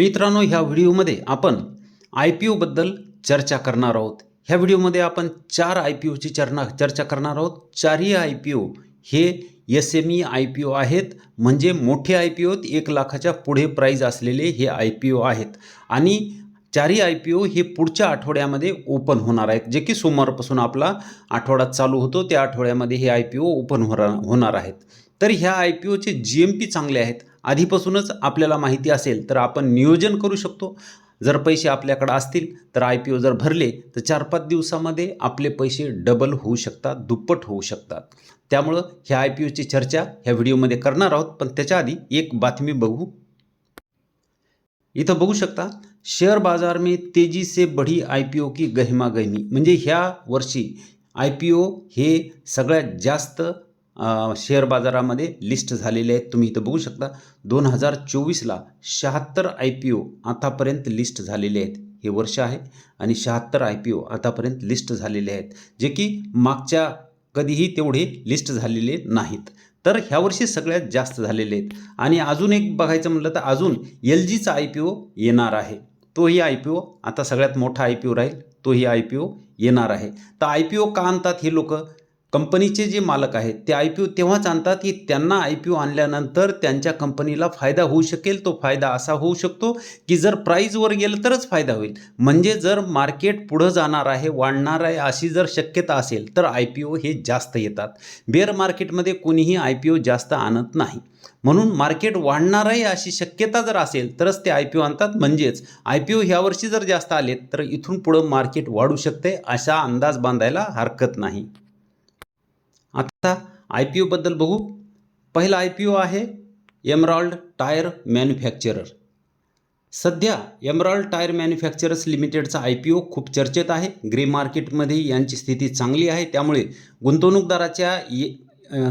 मित्रांनो ह्या व्हिडिओमध्ये आपण आय पी ओबद्दल चर्चा करणार आहोत. ह्या व्हिडिओमध्ये आपण चार आय पी ओची चर्ना चर्चा करणार आहोत. चारही आय पी ओ हे S M E I P O आहेत. म्हणजे मोठे आय पी ओत एक लाखाच्या पुढे प्राईज असलेले हे आय पी ओ आहेत. आणि चारही आय पी ओ हे पुढच्या आठवड्यामध्ये ओपन होणार आहेत. जे की सोमवारपासून आपला आठवडा चालू होतो त्या आठवड्यामध्ये हे आय पी ओ ओपन होणार होणार आहेत. तर ह्या आय पी ओचे जी एम पी चांगले आहेत. आधीपासूनच आपल्याला माहिती असेल तर आपण नियोजन करू शकतो. जर पैसे आपल्याकडे असतील तर आय पी ओ जर भरले तर चार पाच दिवसामध्ये आपले पैसे डबल होऊ शकतात दुप्पट होऊ शकतात. त्यामुळं ह्या आय पी ओची चर्चा ह्या व्हिडिओमध्ये करणार आहोत पण त्याच्या आधी एक बातमी बघू. इथं बघू शकता शेअर बाजार में तेजी से बढ़ी आय पी ओ की गहिमा गहिमी म्हणजे ह्या वर्षी आय पी ओ हे सगळ्यात जास्त शेअर बाजारामध्ये लिस्ट झालेले आहेत. तुम्ही इथं बघू शकता. दोन हजार चोवीसला शहात्तर आय पी ओ आतापर्यंत लिस्ट झालेले आहेत. हे वर्ष आहे. आणि शहात्तर आय पी ओ आतापर्यंत लिस्ट झालेले आहेत. जे की मागच्या कधीही तेवढे लिस्ट झालेले नाहीत. तर ह्या वर्षी सगळ्यात जास्त झालेले आहेत. आणि अजून एक बघायचं म्हटलं तर अजून एल जीचा आय पी ओ येणार आहे. तोही आय पी ओ आता सगळ्यात मोठा आय पी ओ राहील. तोही आय पी ओ येणार आहे. तर आय पी ओ का आणतात हे लोक? कंपनीचे जे मालक आहेत ते आय पी ओ तेव्हाच आणतात की त्यांना आय पी ओ आणल्यानंतर त्यांच्या कंपनीला फायदा होऊ शकेल तो फायदा असा होऊ शकतो की जर प्राईजवर गेलं तरच फायदा होईल. म्हणजे जर मार्केट पुढं जाणार आहे वाढणार आहे अशी जर शक्यता असेल तर आय पी ओ हे जास्त येतात. बेअर मार्केटमध्ये कोणीही आय पी ओ जास्त आणत नाही. म्हणून मार्केट वाढणार आहे अशी शक्यता जर असेल तरच ते आय पी ओ आणतात. म्हणजेच आय पी ओ ह्या वर्षी जर जास्त आलेत तर इथून पुढं मार्केट वाढू शकते असा अंदाज बांधायला हरकत नाही. आता आय पी ओबद्दल बघू. पहिला आय पी ओ आहे एमरॉल्ड टायर मॅन्युफॅक्चरर सध्या एमरॉल्ड टायर मॅन्युफॅक्चरर्स लिमिटेडचा आय पी ओ खूप चर्चेत आहे. ग्रे मार्केटमध्ये यांची स्थिती चांगली आहे. त्यामुळे गुंतवणूकदाराच्या ये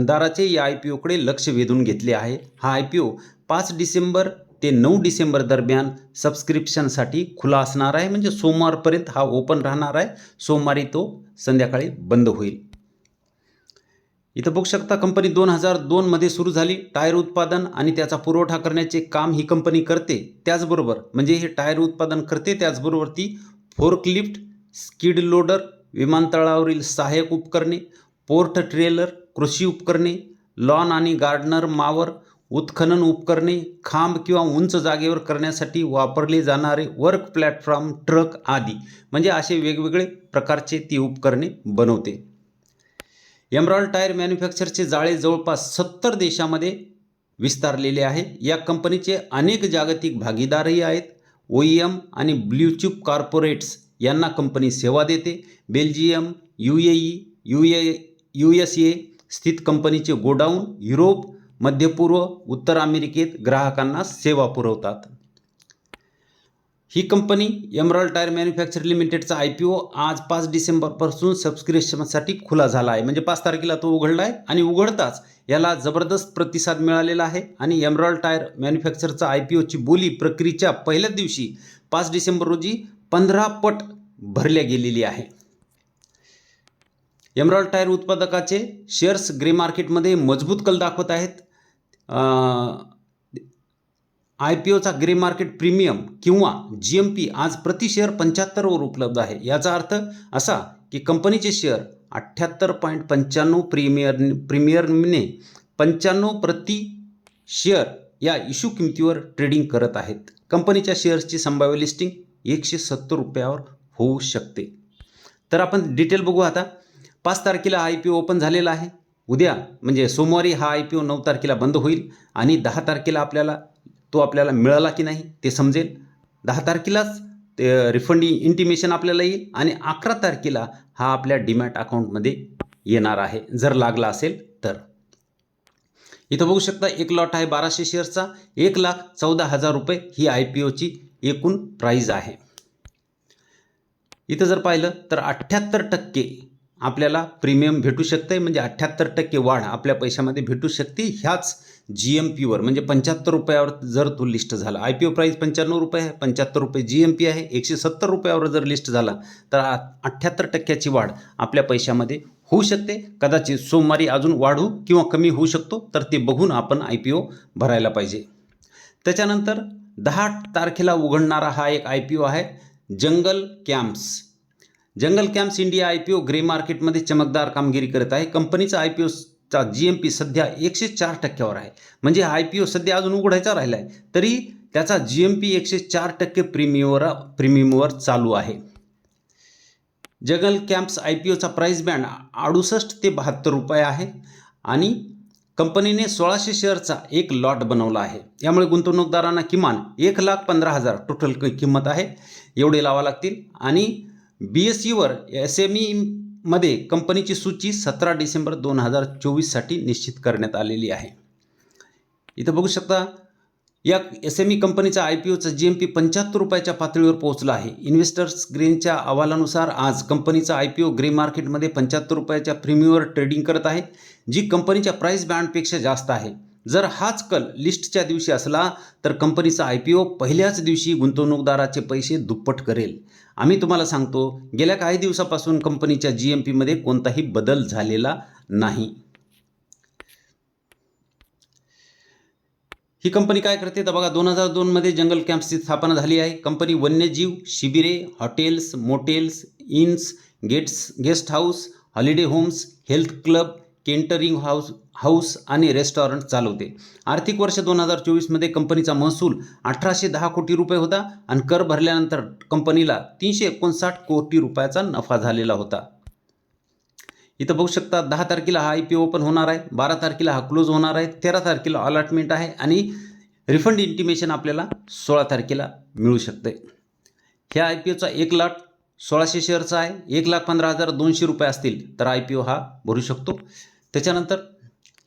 दाराचे या आय पी ओकडे लक्ष वेधून घेतले आहे. हा आय पी ओ पाच डिसेंबर ते नऊ डिसेंबर दरम्यान सबस्क्रिप्शनसाठी खुला असणार आहे. म्हणजे सोमवारपर्यंत हा ओपन राहणार आहे. सोमवारी तो संध्याकाळी बंद होईल. इथं बघू शकता कंपनी दोन हजार दोनमध्ये सुरू झाली. टायर उत्पादन आणि त्याचा पुरवठा करण्याचे काम ही कंपनी करते. त्याचबरोबर म्हणजे हे टायर उत्पादन करते त्याचबरोबर ती फोर्कलिफ्ट स्किड लोडर विमानतळावरील सहाय्यक उपकरणे पोर्ट ट्रेलर कृषी उपकरणे लॉन आणि गार्डनर मावर उत्खनन उपकरणे खांब किंवा उंच जागेवर करण्यासाठी वापरले जाणारे वर्क प्लॅटफॉर्म ट्रक आदी. म्हणजे असे वेगवेगळे प्रकारचे ती उपकरणे बनवते. एमरॉल टायर मॅन्युफॅक्चरचे जाळे जवळपास सत्तर देशामध्ये विस्तारलेले आहे. या कंपनीचे अनेक जागतिक भागीदारही आहेत. ओ ई एम आणि ब्ल्यूचिप कॉर्पोरेट्स यांना कंपनी सेवा देते. Belgium U A E U A U S A स्थित कंपनीचे गोडाऊन युरोप मध्यपूर्व उत्तर अमेरिकेत ग्राहकांना सेवा पुरवतात. ही कंपनी एमरॉल टायर मॅन्युफॅक्चर लिमिटेडचा आय पी ओ आज पाच डिसेंबरपासून सबस्क्रिप्शनसाठी खुला झाला आहे. म्हणजे पाच तारखेला तो उघडला आहे आणि उघडताच याला जबरदस्त प्रतिसाद मिळालेला आहे आणि एमरॉल टायर मॅन्युफॅक्चरचा आय पी ओची बोली प्रक्रियेच्या पहिल्याच दिवशी पाच डिसेंबर रोजी पंधरा पट भरल्या गेलेली आहे. एमरॉल टायर उत्पादकाचे शेअर्स ग्रे मार्केटमध्ये मजबूत कल दाखवत आहेत. आय पी ओचा ग्रे मार्केट प्रीमियम किंवा जी एम पी आज प्रति शेअर पंच्याहत्तरवर उपलब्ध आहे. याचा अर्थ असा की कंपनीचे शेअर अठ्ठ्याहत्तर पॉईंट पंच्याण्णव प्रीमियर प्रीमियरने पंच्याण्णव प्रति शेअर या इश्यू किमतीवर ट्रेडिंग करत आहेत. कंपनीच्या शेअर्सची संभाव्य लिस्टिंग एकशे सत्तर रुपयावर होऊ शकते. तर आपण डिटेल बघू आता. पाच तारखेला आय पी ओ ओपन झालेला आहे. उद्या म्हणजे सोमवारी हा आय पी ओ नऊ तारखेला बंद होईल आणि दहा तारखेला आपल्याला तो आपल्याला मिळाला की नाही ते समजेल. दहा तारखेलाच ते रिफंड इंटिमेशन आपल्याला येईल आणि अकरा तारखेला हा आपल्या डीमॅट अकाउंटमध्ये येणार आहे. जर लागला असेल तर. इथं बघू शकता एक लॉट आहे बाराशे शेअर्सचा एक लाख चौदा हजार रुपये ही आय पी ओची एकूण प्राईज आहे. इथं जर पाहिलं तर अठ्ठ्याहत्तर टक्के आपल्याला प्रीमियम भेटू शकते म्हणजे अठ्ठ्याहत्तर टक्के वाढ आपल्या पैशामध्ये भेटू शकते ह्याच जी एम पीवर म्हणजे पंच्याहत्तर रुपयावर जर तो लिस्ट झाला. आय पी ओ प्राईस पंच्याण्णव रुपये आहे पंच्याहत्तर रुपये जी एम पी आहे एकशे सत्तर रुपयावर जर लिस्ट झाला तर अठ्ठ्याहत्तर टक्क्याची वाढ आपल्या पैशामध्ये होऊ शकते. कदाचित सोमवारी अजून वाढू किंवा कमी होऊ शकतो तर ते बघून आपण आय पी ओ भरायला पाहिजे. त्याच्यानंतर दहा तारखेला उघडणारा हा एक आय पी ओ आहे jungle camps. Jungle camps India I P O grey मार्केटमध्ये चमकदार कामगिरी करत आहे. कंपनीचा आय पी चा जी एम पी सध्या एकशे चार टक्क्यावर आहे. म्हणजे आय पी ओ सध्या अजून उघडायचा राहिला आहे तरी त्याचा जी एम पी एकशे चार टक्के प्रीमियमवर प्रीमियमवर चालू आहे. जगल कॅम्प्स आय पी ओचा प्राईस बँड अडुसष्ट ते बहात्तर रुपये आहे. आणि कंपनीने सोळाशे शेअरचा एक लॉट बनवला आहे. यामुळे गुंतवणूकदारांना किमान एक लाख पंधरा हजार टोटल किंमत आहे. एवढे लावा लागतील. आणि बी एस सीवर एस एम ई मध्ये कंपनीची सूची सतरा डिसेंबर दोन हजार चोवीससाठी निश्चित करण्यात आलेली आहे. इथं बघू शकता या एस एम ई कंपनीचा आय पी ओचा जी एम पी पंच्याहत्तर रुपयाच्या पातळीवर पोहोचला आहे. इन्व्हेस्टर्स ग्रीनच्या अहवालानुसार आज कंपनीचा आय पी ओ ग्रे मार्केटमध्ये पंच्याहत्तर रुपयाच्या प्रीमियमवर ट्रेडिंग करत आहे जी कंपनीच्या प्राईस बँडपेक्षा जास्त आहे. जर हाच कल लिस्टच्या दिवशी असला तर कंपनीचा आय पी ओ पहिल्याच दिवशी गुंतवणूकदाराचे पैसे दुप्पट करेल. आम्ही तुम्हाला सांगतो गेल्या काही दिवसापासून कंपनीच्या जी एम पीमध्ये कोणताही बदल झालेला नाही. ही कंपनी काय करते? तर बघा दोन हजार दोनमध्ये जंगल कॅम्प्सची स्थापना झाली आहे. कंपनी वन्यजीव शिबिरे hotels motels inns gates guest house holiday homes health club catering house house आणि रेस्टॉरंट चालवते. आर्थिक वर्ष दोन हजार चोवीसमध्ये कंपनीचा महसूल अठराशे दहा कोटी रुपये होता आणि कर भरल्यानंतर कंपनीला तीनशे एकोणसाठ कोटी रुपयाचा नफा झालेला होता. इथं बघू शकता दहा तारखेला हा आय पी ओपन होणार आहे बारा तारखेला हा क्लोज होणार आहे तेरा तारखेला अलॉटमेंट आहे आणि रिफंड इंटिमेशन आपल्याला सोळा तारखेला मिळू शकते. ह्या आय पी ओचा एक लाट सोळाशे शेअरचा आहे. एक लाख पंधरा हजार दोनशे रुपये असतील तर आय पी ओ हा भरू शकतो. त्याच्यानंतर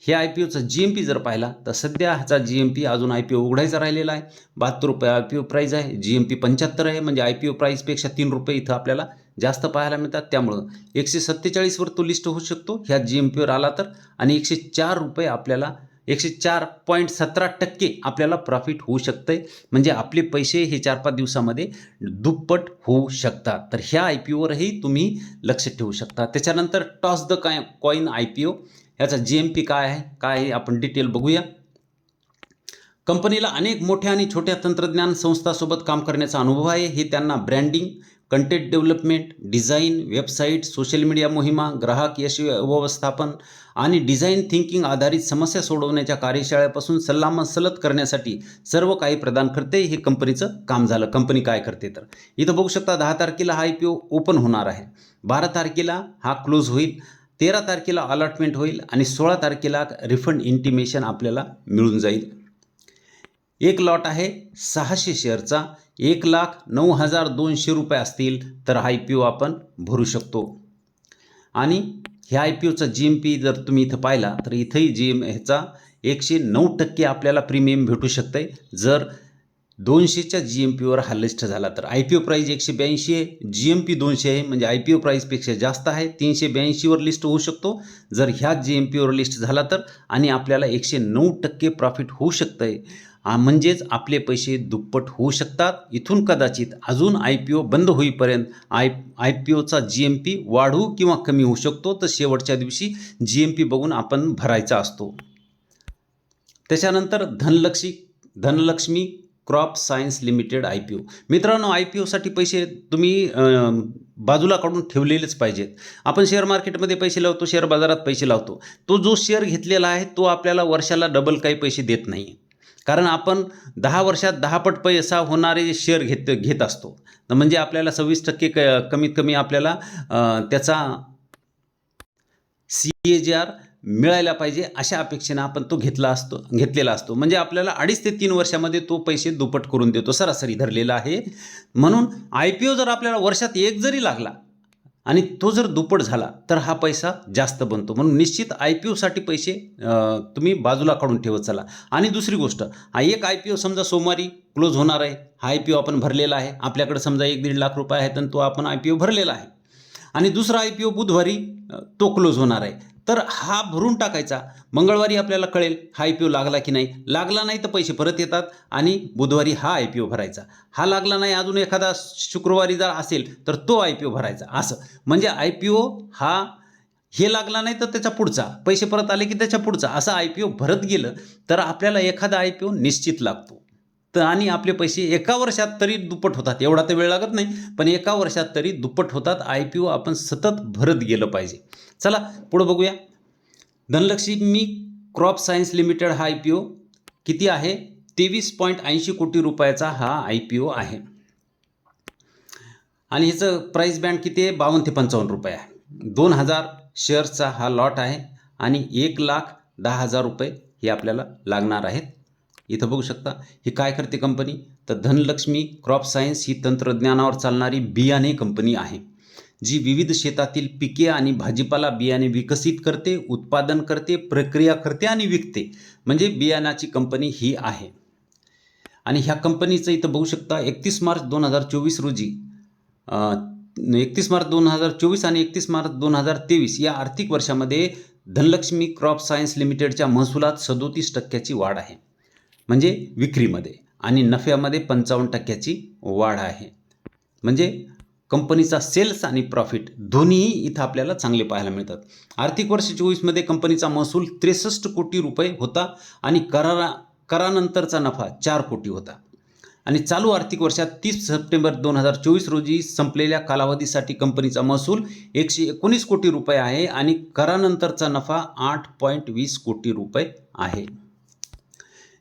हे आय पी ओचा जी एम पी जर पाहिला तर सध्या ह्याचा जी एम पी अजून आय पी ओ उघडायचा राहिलेला आहे. बहात्तर रुपये आय पी ओ प्राईज आहे. जी एम पी पंच्याहत्तर आहे. म्हणजे आय पी ओ प्राईजपेक्षा तीन रुपये इथं आपल्याला जास्त पाहायला मिळतात. त्यामुळं एकशे सत्तेचाळीसवर तो लिस्ट होऊ शकतो. ह्या जी एम पीवर आला तर. आणि एकशे चार रुपये आपल्याला एकशे चार पॉईंट सतरा टक्के आपल्याला प्रॉफिट होऊ शकतं आहे म्हणजे आपले पैसे हे चार पाच दिवसामध्ये दुप्पट होऊ शकतात. तर ह्या आय पी ओवरही तुम्ही लक्ष ठेवू शकता. त्याच्यानंतर टॉस द काय कॉईन आय पी ओ ह्याचा जी एम पी काय आहे? काय आहे? आपण डिटेल बघूया. कंपनीला अनेक मोठ्या आणि छोट्या तंत्रज्ञान संस्थासोबत काम करण्याचा अनुभव आहे. हे त्यांना branding content development design website social media मोहिमा ग्राहक यश व्यवस्थापन आणि डिझाईन थिंकिंग आधारित समस्या सोडवण्याच्या कार्यशाळेपासून सल्लामसलत करण्यासाठी सर्व काही प्रदान करते. हे कंपनीचं काम झालं. कंपनी काय करते तर? इथं बघू शकता दहा तारखेला हा आय पी ओ ओपन होणार आहे. बारा तारखेला हा क्लोज होईल. तेरा तारखेला अलॉटमेंट होईल आणि सोळा तारखेला रिफंड इंटिमेशन आपल्याला मिळून जाईल. एक लॉट आहे सहाशे शेअरचा. एक लाख नऊ हजार दोनशे रुपये असतील तर आय पी ओ आपण भरू शकतो. आणि ह्या आय पी ओचा जी एम पी जर तुम्ही इथं पाहिला तर इथंही जी एम ह्याचा एकशे नऊ टक्के आपल्याला प्रीमियम भेटू शकतं आहे जर दोनशेच्या जी एम पीवर हा लिस्ट झाला तर आय पी ओ प्राईज एकशे ब्याऐंशी आहे जी एम पी दोनशे आहे म्हणजे आय पी ओ प्राईजपेक्षा जास्त आहे तीनशे ब्याऐंशीवर लिस्ट होऊ शकतो. जर ह्या जी एम पीवर लिस्ट झाला तर आणि आपल्याला एकशे नऊ टक्के प्रॉफिट होऊ शकतं आहे म्हणजेच आपले पैसे दुप्पट होऊ शकतात. इथून कदाचित अजून आय पी ओ बंद होईपर्यंत आय आय पी ओचा जी एम पी वाढू किंवा कमी होऊ शकतो. तर शेवटच्या दिवशी जी एम पी बघून आपण भरायचा असतो. त्याच्यानंतर Dhanlaxmi Dhanlaxmi crop science limited I P O. मित्रांनो आय पी ओसाठी पैसे तुम्ही बाजूला काढून ठेवलेलेच पाहिजेत. आपण शेअर मार्केटमध्ये पैसे लावतो शेअर बाजारात पैसे लावतो. तो जो शेअर घेतलेला आहे तो आपल्याला वर्षाला डबल काही पैसे देत नाही. कारण आपण दहा वर्षात दहा पट पैसा होणारे शेअर घेत घेत असतो. तर म्हणजे आपल्याला सव्वीस टक्के क कमीत कमी आपल्याला त्याचा सी ए जी आर मिळायला पाहिजे अशा अपेक्षेनं आपण तो घेतला असतो घेतलेला असतो. म्हणजे आपल्याला अडीच ते तीन वर्षामध्ये तो पैसे दुप्पट करून देतो. सरासरी धरलेला आहे. म्हणून आय पी ओ जर आपल्याला वर्षात एक जरी लागला आणि तो जर दुप्पट झाला तर हा पैसा जास्त बनतो. म्हणून निश्चित आय पी ओसाठी पैसे तुम्ही बाजूला काढून ठेवत चला. आणि दुसरी गोष्ट हा एक आय पी ओ समजा सोमवारी क्लोज होणार आहे. हा आय पी ओ आपण भरलेला आहे. आपल्याकडे समजा एक दीड लाख रुपये आहेत आणि तो आपण आय पी ओ भरलेला आहे. आणि दुसरा आय पी ओ बुधवारी तो क्लोज होणार आहे. तर हा भरून टाकायचा. मंगळवारी आपल्याला कळेल हा आय पी ओ लागला की नाही. लागला नाही तर पैसे परत येतात आणि बुधवारी हा आय पी ओ भरायचा. हा लागला नाही अजून एखादा शुक्रवारी जर असेल तर तो आय पी ओ भरायचा. असं. म्हणजे आय पी ओ हा हे लागला नाही तर त्याच्या पुढचा. पैसे परत आले की त्याच्या पुढचा. असं आय पी ओ भरत गेलं तर आपल्याला एखादा आय पी ओ निश्चित लागतो. तर आणि आपले पैसे एका वर्षात तरी दुप्पट होतात. एवढा तर वेळ लागत नाही पण एका वर्षात तरी दुप्पट होतात. आय पी ओ आपण सतत भरत गेलं पाहिजे. चला पुढं बघूया. धनलक्ष्मी क्रॉप सायन्स लिमिटेड हा आय पी ओ किती आहे? तेवीस पॉईंट ऐंशी कोटी रुपयाचा हा आय पी ओ आहे. आणि ह्याचं प्राईस बँड किती आहे? बावन्न ते पंचावन्न रुपये आहे. दोन हजार शेअर्सचा हा लॉट आहे आणि एक लाख दहा हजार रुपये हे आपल्याला लागणार आहेत. इथं बघू शकता. ही काय करते कंपनी तर धनलक्ष्मी क्रॉप सायन्स ही तंत्रज्ञानावर चालणारी बियाणे कंपनी आहे. जी विविध शेतातील पिके आणि भाजीपाला बियाणे विकसित करते उत्पादन करते प्रक्रिया करते आणि विकते. म्हणजे बियाणाची कंपनी ही आहे. आणि ह्या कंपनीचं इथं बघू शकता एकतीस मार्च दोन हजार चोवीस रोजी एकतीस मार्च दोन हजार चोवीस आणि एकतीस मार्च दोन हजार तेवीस या आर्थिक वर्षामध्ये धनलक्ष्मी क्रॉप सायन्स लिमिटेडच्या महसुलात सदोतीस टक्क्याची वाढ आहे. म्हणजे विक्रीमध्ये. आणि नफ्यामध्ये पंचावन्न टक्क्याची वाढ आहे. म्हणजे कंपनीचा सेल्स आणि प्रॉफिट दोन्हीही इथं आपल्याला चांगले पाहायला मिळतात. आर्थिक वर्ष चोवीसमध्ये कंपनीचा महसूल त्रेसष्ट कोटी रुपये होता आणि करारा करानंतरचा नफा चार कोटी होता. आणि चालू आर्थिक वर्षात तीस सप्टेंबर दोन हजार चोवीस रोजी संपलेल्या कालावधीसाठी कंपनीचा महसूल एकशे एकोणीस कोटी रुपये आहे आणि करानंतरचा नफा आठ पॉईंट वीस कोटी रुपये आहे.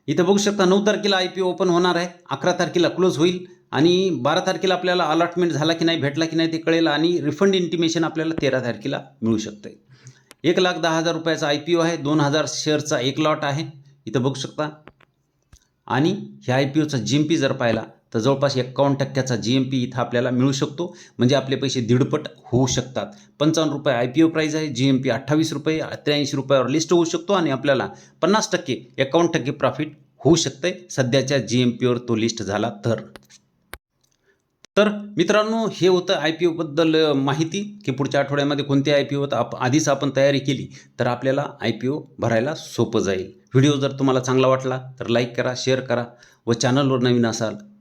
इथं बघू शकता नऊ तारखेला आय पी ओपन होणार आहे. अकरा तारखेला क्लोज होईल. आणि बारा तारखेला आपल्याला अलॉटमेंट झाला की नाही भेटला की नाही ते कळेल आणि रिफंड इंटिमेशन आपल्याला तेरा तारखेला मिळू शकते. एक लाख दहा हजार रुपयाचा आय पी ओ आहे. दोन हजार शेअरचा एक लॉट आहे. इथं बघू शकता. आणि ह्या आय पी ओचा जी एम पी जर पाहिला तर जवळपास एक्कावन्न टक्क्याचा जी एम पी इथं आपल्याला मिळू शकतो. म्हणजे आपले पैसे दीडपट होऊ शकतात. पंचावन्न रुपये आय पी ओ प्राईज आहे. जी एम पी अठ्ठावीस रुपये त्र्याऐंशी रुपयावर लिस्ट होऊ शकतो आणि आपल्याला पन्नास टक्के एकावन्न टक्के प्रॉफिट होऊ शकते. सध्याच्या जी एम पीवर तो लिस्ट झाला तर. तर मित्रांनो हे होतं आय पी ओबद्दल माहिती. की पुढच्या आठवड्यामध्ये कोणते आय पी ओ आप आधीच आपण तयारी केली तर आपल्याला आय पी ओ भरायला सोपं जाईल. व्हिडिओ जर तुम्हाला चांगला वाटला तर लाईक करा शेअर करा. व चॅनलवर नवीन असाल